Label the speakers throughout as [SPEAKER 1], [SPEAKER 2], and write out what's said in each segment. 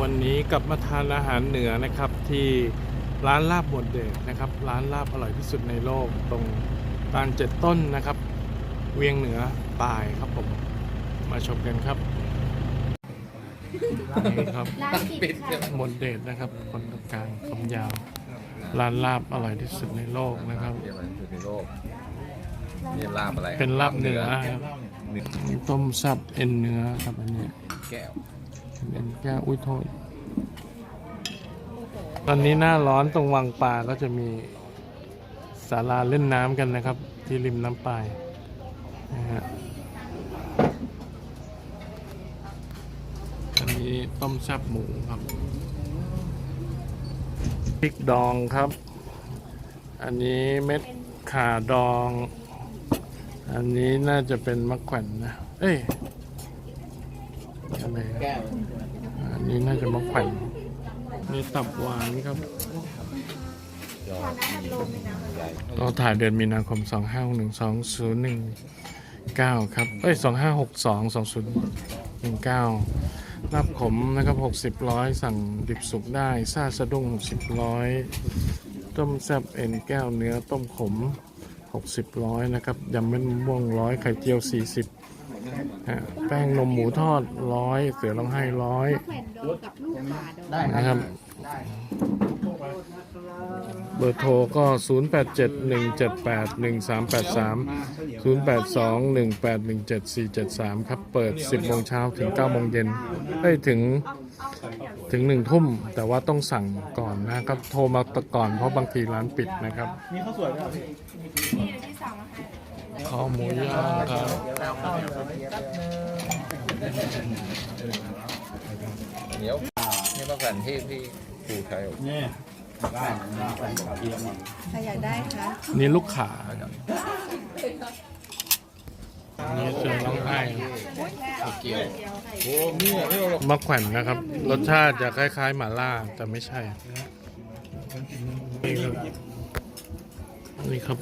[SPEAKER 1] วันนี้กลับมาทานอาหารเหนือนะครับที่ร้านลาบหมวดเดชนะครับ ร้านลาบอร่อยที่สุดในโลกตรงตานเจ็ดต้นนะครับ เวียงเหนือปายครับผมมาชมกันครับนี่ครับ
[SPEAKER 2] ร้านปิดค่ะ
[SPEAKER 1] หมวดเดชนะครับคนตรงกลางผมยาว ร้านลาบอร่อยที่สุดในโลกนะครับ
[SPEAKER 3] เรียกอะไรสุดในโลกนี่ลาบอะไร
[SPEAKER 1] เป็นลาบเนื้อครับ
[SPEAKER 3] เนื้อ
[SPEAKER 1] ต้มซับเอ็นเนื้อครับอันนี้
[SPEAKER 3] แก้ว
[SPEAKER 1] เอ็นแก้อุ้ยโทษ ตอนนี้หน้าร้อนตรงวังปลาก็จะมีศาลาเล่นน้ำกันนะครับ ที่ริมน้ำปายนะฮะอันนี้ต้มแซ่บหมูครับพริกดองครับ อันนี้เม็ดข่าดอง อันนี้น่าจะเป็นมะแขวนนะ เอ้ย อะไรนะอันนี้น่าจะมะแขวนนี่ตับหวานครับเราถ่ายเดือนมีนาคม 2 5 6 1 2 0 1 9 ครับ เอ้ย 2 5 6 2 2 0 1 9 รับขมนะครับ 60 ร้อย สั่งดิบสุกได้ ซาสะดุ้ง 60 ร้อย ต้มแซบเอ็นแก้วเนื้อต้มขม 60 ร้อยนะครับ ยำเม็ดมะม่วงร้อย ไข่เจียว 40 แป้งนมหมูทอดร้อย เสือร้องไห้ร้อย
[SPEAKER 2] แขวนดองกับลูกหมาดอง
[SPEAKER 1] นะครับ เบอร์โทรก็ 0 8 7 1 7 8 1 3 8 3 0 8 2 1 8 1 7 4 7 3 ครับ เปิด 10โมงเช้าถึง9โมงเย็นเอ้ยถึงถึง 1 ทุ่ม แต่ว่าต้องสั่งก่อนนะครับ โทรมาก่อนเพราะบางทีร้านปิดนะครับ
[SPEAKER 4] มีข้าวสวยไหมครับพี่
[SPEAKER 1] ข้าวหมูย่างครับ
[SPEAKER 3] เหนียวนี่มะขวนที่ที่ครูใช้
[SPEAKER 4] นี่ได้ได้ไปเทียม
[SPEAKER 2] ใครอยากได้คะ
[SPEAKER 1] นี่ลูกขานี่เสือร้องไห้
[SPEAKER 3] เกี่ยวโอ้นี่ม่อาหร
[SPEAKER 1] มะแขวนนะครับ รสชาติจะคล้ายๆหม่าล่าแต่ไม่ใช่นี่ครับ นี่ครับ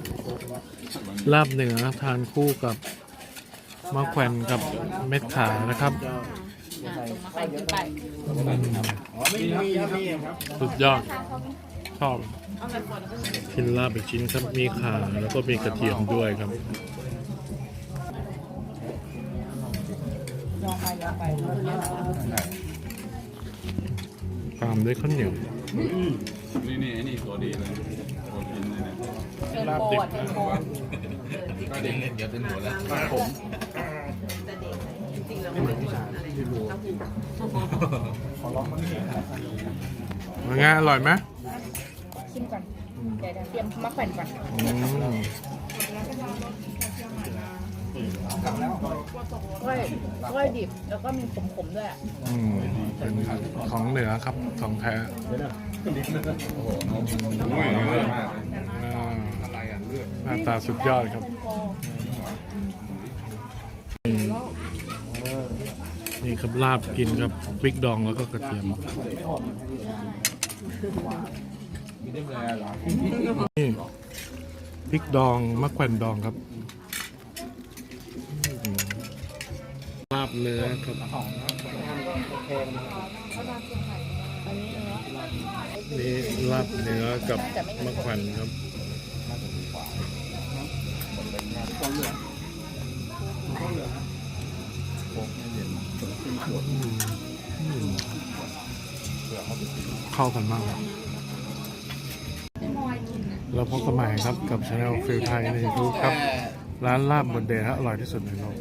[SPEAKER 1] ลาบเหนือทานคู่กับมะแขวนกับเม็ดขานะครับ
[SPEAKER 4] ไม่มีครับพี่ครับ
[SPEAKER 1] สุดยอดชอบกินลาบอีกชิ้นครับมีข่าแล้วก็มีกระเทียมด้วยครับ ตามด้วยข้าวเหนียว
[SPEAKER 5] นี่นี่นี่ตัวดีเลยตัวกินเลยเนี่ย
[SPEAKER 1] ลาบดิบ
[SPEAKER 3] เด็กเดี๋ยวเป็นหัวแล้วผม
[SPEAKER 1] มันไงอร่อยไหม
[SPEAKER 2] ชิมก่อนเดี๋ยวเตรียมมะแขวนก่อนกล้วยกล้วยดิบแล้วก็มีขมๆด้วย
[SPEAKER 1] อืมเป็นของเหนือครับของแท้
[SPEAKER 3] โอ้โหนี่เลยมาก
[SPEAKER 1] หน้าตาสุดยอดครับนี่ครับลาบกินครับพริกดองแล้วก็กระเทียมนี่พริกดองมะแขวนดองครับลาบเนื้อครับนี่ลาบเนื้อกับมะแขวนครับ อืมอืมเข้ากันมากครับเราพบกันใหม่ครับกับช anel ฟิลไทยในยูทูบครับ ร้านลาบบนเดย์ฮะอร่อยที่สุดในโลก